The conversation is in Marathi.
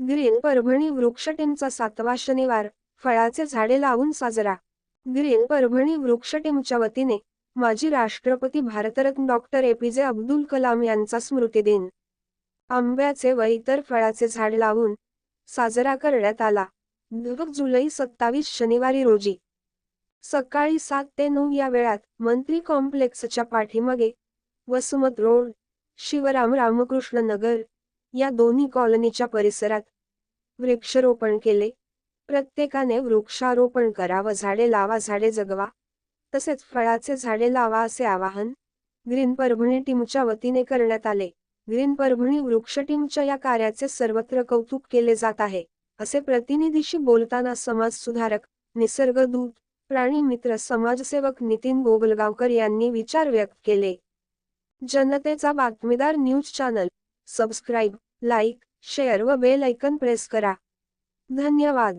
ग्रीन परभणी वृक्षटेमचा सातवा शनिवार. फळाचे झाडे लावून साजरा. ग्रीन परभणी वृक्षटेमच्या वतीने माजी राष्ट्रपती भारतरत्न डॉक्टर एपीजे अब्दुल कलाम यांचा स्मृती दिन. आंब्याचे व इतर फळाचे झाड लावून साजरा करण्यात आला. दग जुलै सत्तावीस शनिवारी रोजी. सकाळी सात ते नऊ या वेळात मंत्री कॉम्प्लेक्सच्या पाठीमागे वसुमत रोड शिवराम रामकृष्ण नगर या दोन्ही कॉलनीच्या परिसरात वृक्षारोपण केले. प्रत्येकाने वृक्षारोपण करा व झाडे लावा झाडे जगवा तसेच फळाचे झाडे लावा असे आवाहन ग्रीन परभणी टीमच्या वतीने करण्यात आले. ग्रीन परभणी वृक्ष टीमच्या या कार्याचे सर्वत्र कौतुक केले जात आहे असे प्रतिनिधीशी बोलताना समाज सुधारक निसर्गदूत प्राणी मित्र समाजसेवक नितीन गोगलगावकर यांनी विचार व्यक्त केले. जनतेचा बातमीदार news channel subscribe like share व बेल ऐकन प्रेस करा. धन्यवाद.